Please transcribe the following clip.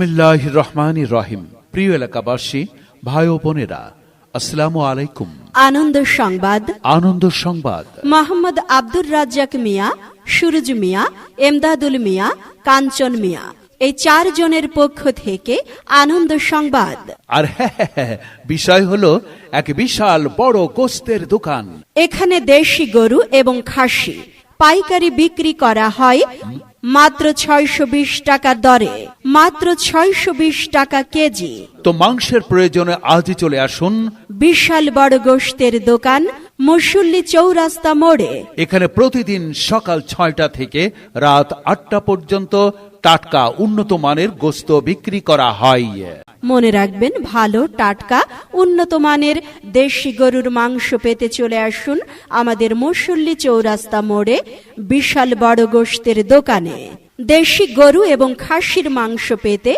বিসমিল্লাহ রহমান রহিম। প্রিয় এলাকাবাসী ভাই ও বোনেরা আসসালামু আলাইকুম। আনন্দ সংবাদ। আনন্দ সংবাদ। মোহাম্মদ আব্দুর রাজ্জাক মিয়া সুরজ মিয়া এমদাদুল মিয়া কাঞ্চন মিয়া এই চারজনের পক্ষ থেকে আনন্দ সংবাদ। আর হ্যাঁ হ্যাঁ, হ্যাঁ, বিষয় হলো এক বিশাল বড় গোস্তের দোকান। এখানে দেশি গরু এবং খাসি পাইকারি বিক্রি করা হয় মাত্র ছয়শো বিশ টাকা দরে। মাত্র ছয়শো বিশ টাকা কেজি। তো মাংসের প্রয়োজনে আজই চলে আসুন। বিশাল বড় গোষ্ঠের দোকান মুসল্লি চৌরাস্তা মোড়ে। এখানে প্রতিদিন সকাল ছয়টা থেকে রাত আটটা পর্যন্ত টাটকা উন্নত মানের গোস্ত বিক্রি করা হয়। মনে রাখবেন, ভালো, টাটকা, উন্নত মানের দেশি গরুর মাংস পেতে চলে আসুন আমাদের মুসল্লি চৌরাস্তা মোড়ে, বিশাল বড় গোষ্ঠের দোকানে। দেশি গরু এবং খাসির মাংস পেতে